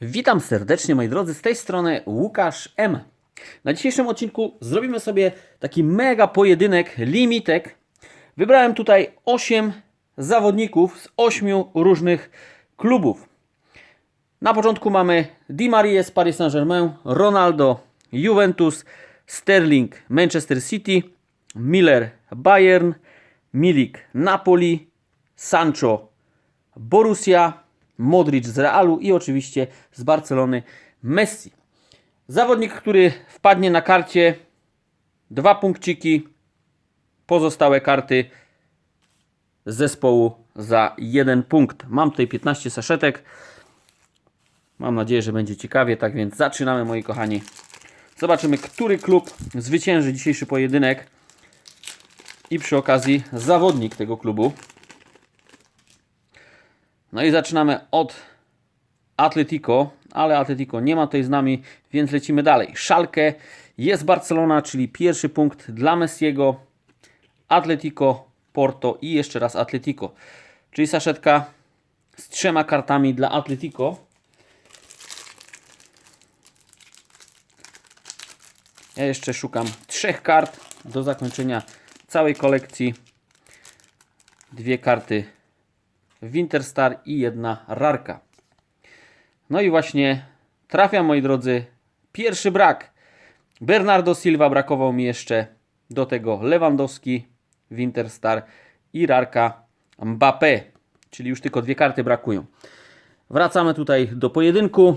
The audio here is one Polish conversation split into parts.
Witam serdecznie moi drodzy, z tej strony Łukasz M. Na dzisiejszym odcinku zrobimy sobie taki mega pojedynek limitek. Wybrałem tutaj 8 zawodników z 8 różnych klubów. Na początku mamy Di Maria z Paris Saint-Germain, Ronaldo Juventus, Sterling Manchester City, Miller Bayern, Milik Napoli, Sancho Borussia, Modric z Realu i oczywiście z Barcelony Messi. Zawodnik, który wpadnie na karcie dwa punkciki, pozostałe karty zespołu za jeden punkt. Mam tutaj 15 saszetek. Mam nadzieję, że będzie ciekawie, tak więc zaczynamy moi kochani. Zobaczymy, który klub zwycięży dzisiejszy pojedynek i przy okazji zawodnik tego klubu. No i zaczynamy od Atletico, ale Atletico nie ma tutaj z nami, więc lecimy dalej. Szalkę jest Barcelona, czyli pierwszy punkt dla Messiego. Atletico, Porto i jeszcze raz Atletico. Czyli saszetka z trzema kartami dla Atletico. Ja jeszcze szukam trzech kart do zakończenia całej kolekcji. Dwie karty Winterstar i jedna rarka. No i właśnie trafia, moi drodzy, pierwszy brak. Bernardo Silva brakował mi jeszcze do tego Lewandowski, Winterstar i rarka Mbappé, czyli już tylko dwie karty brakują. Wracamy tutaj do pojedynku.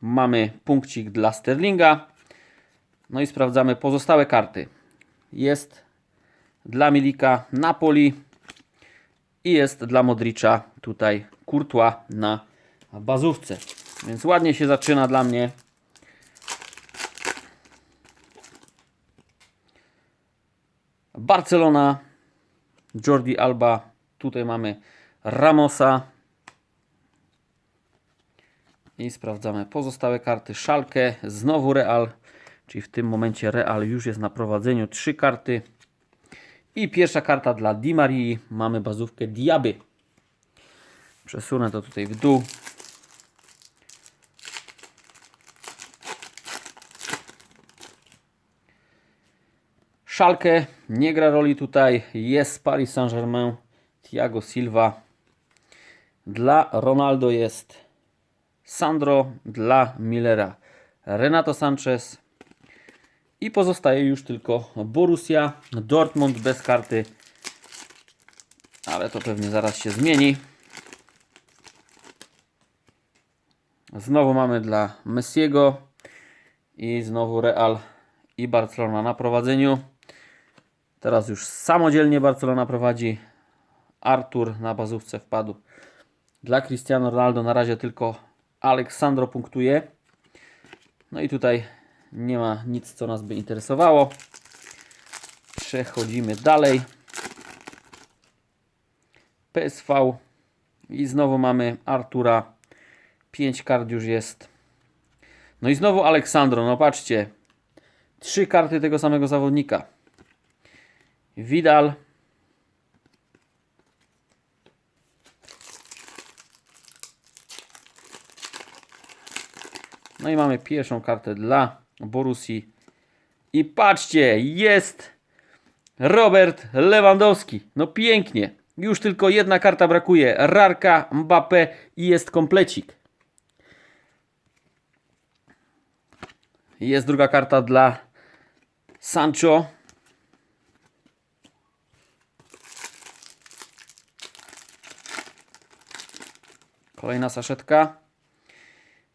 Mamy punkcik dla Sterlinga. No i sprawdzamy pozostałe karty. Jest dla Milika Napoli, i jest dla Modricza tutaj Courtois na bazówce. Więc ładnie się zaczyna dla mnie. Barcelona, Jordi Alba, tutaj mamy Ramosa. I sprawdzamy pozostałe karty. Szalkę, znowu Real, czyli w tym momencie Real już jest na prowadzeniu. Trzy karty. I pierwsza karta dla Di Marii. Mamy bazówkę Diaby. Przesunę to tutaj w dół. Szalkę nie gra roli tutaj. Jest Paris Saint-Germain. Thiago Silva. Dla Ronaldo jest Sandro. Dla Millera Renato Sanchez. I pozostaje już tylko Borussia Dortmund bez karty. Ale to pewnie zaraz się zmieni. Znowu mamy dla Messiego. I znowu Real i Barcelona na prowadzeniu. Teraz już samodzielnie Barcelona prowadzi. Artur na bazówce wpadł. Dla Cristiano Ronaldo na razie tylko Aleksandro punktuje. No i tutaj nie ma nic, co nas by interesowało. Przechodzimy dalej. PSV. I znowu mamy Artura. 5 kart już jest. No i znowu Aleksandro. No patrzcie. Trzy karty tego samego zawodnika. Vidal. No i mamy pierwszą kartę dla Borusi. I patrzcie, jest Robert Lewandowski. No pięknie. Już tylko jedna karta brakuje. Rarka, Mbappé i jest komplecik. Jest druga karta dla Sancho. Kolejna saszetka.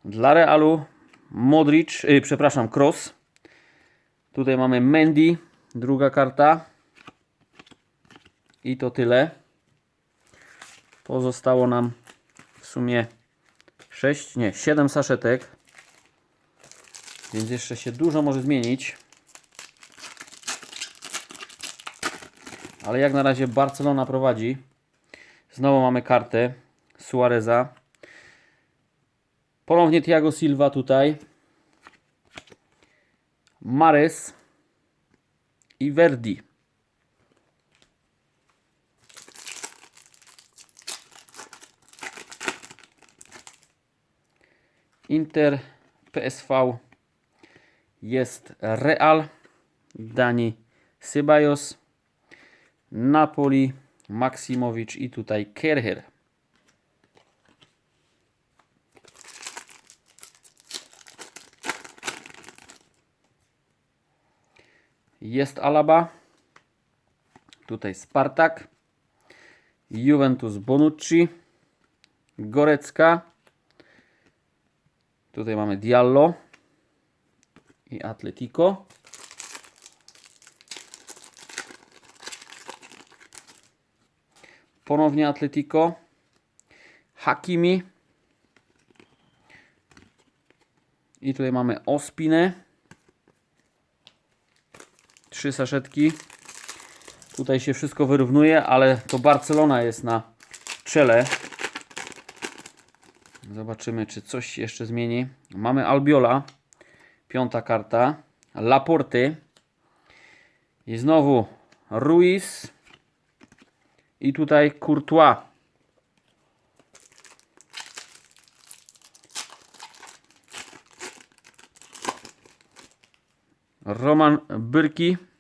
Dla Realu Modric, yy, przepraszam, Cross. Tutaj mamy Mendy, druga karta. I to tyle. Pozostało nam w sumie 6, nie, 7 saszetek. Więc jeszcze się dużo może zmienić. Ale jak na razie Barcelona prowadzi. Znowu mamy kartę Suareza. Ponownie Thiago Silva tutaj. Mares i Verdi. Inter, PSV, jest Real, Dani Ceballos, Napoli, Maksimowicz i tutaj Kerher. Jest Alaba, tutaj Spartak, Juventus Bonucci, Gorecka, tutaj mamy Diallo i Atletico. Ponownie Atletico, Hakimi. I tutaj mamy Ospinę. Trzy saszetki. Tutaj się wszystko wyrównuje, ale to Barcelona jest na czele. Zobaczymy, czy coś się jeszcze zmieni. Mamy Albiola, piąta karta. Laporty. I znowu Ruiz. I tutaj Courtois. Roman Byrki.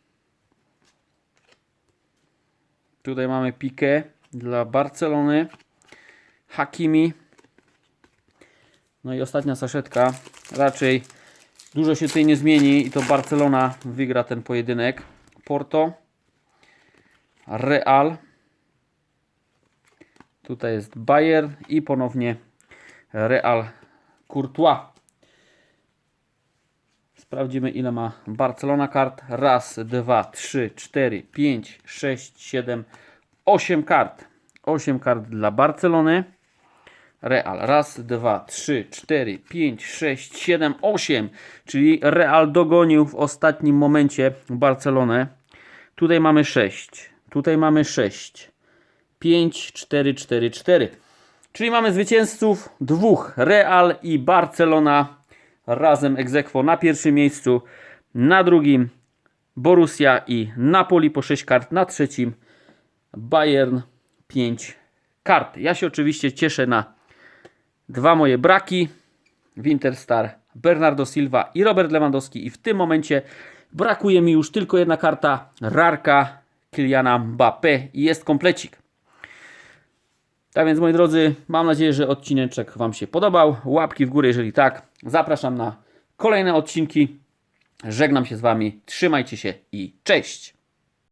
Tutaj mamy Piqué dla Barcelony. Hakimi. No i ostatnia saszetka. Raczej dużo się tutaj nie zmieni i to Barcelona wygra ten pojedynek. Porto. Real. Tutaj jest Bayern i ponownie Real Courtois. Sprawdzimy ile ma Barcelona kart. Raz, dwa, trzy, cztery, pięć, sześć, siedem, osiem kart. Osiem kart dla Barcelony. Real. Raz, dwa, trzy, cztery, pięć, sześć, siedem, osiem. Czyli Real dogonił w ostatnim momencie Barcelonę. Tutaj mamy sześć. Tutaj mamy sześć. 5, 4, 4, 4. Czyli mamy zwycięzców dwóch. Real i Barcelona razem egzekwo na pierwszym miejscu. Na drugim Borussia i Napoli po 6 kart. Na trzecim Bayern 5 kart. Ja się oczywiście cieszę na dwa moje braki. Winterstar, Bernardo Silva i Robert Lewandowski. I w tym momencie brakuje mi już tylko jedna karta. Rarka Kyliana Mbappé i jest komplecik. Tak więc moi drodzy, mam nadzieję, że odcineczek Wam się podobał. Łapki w górę, jeżeli tak. Zapraszam na kolejne odcinki. Żegnam się z Wami. Trzymajcie się i cześć!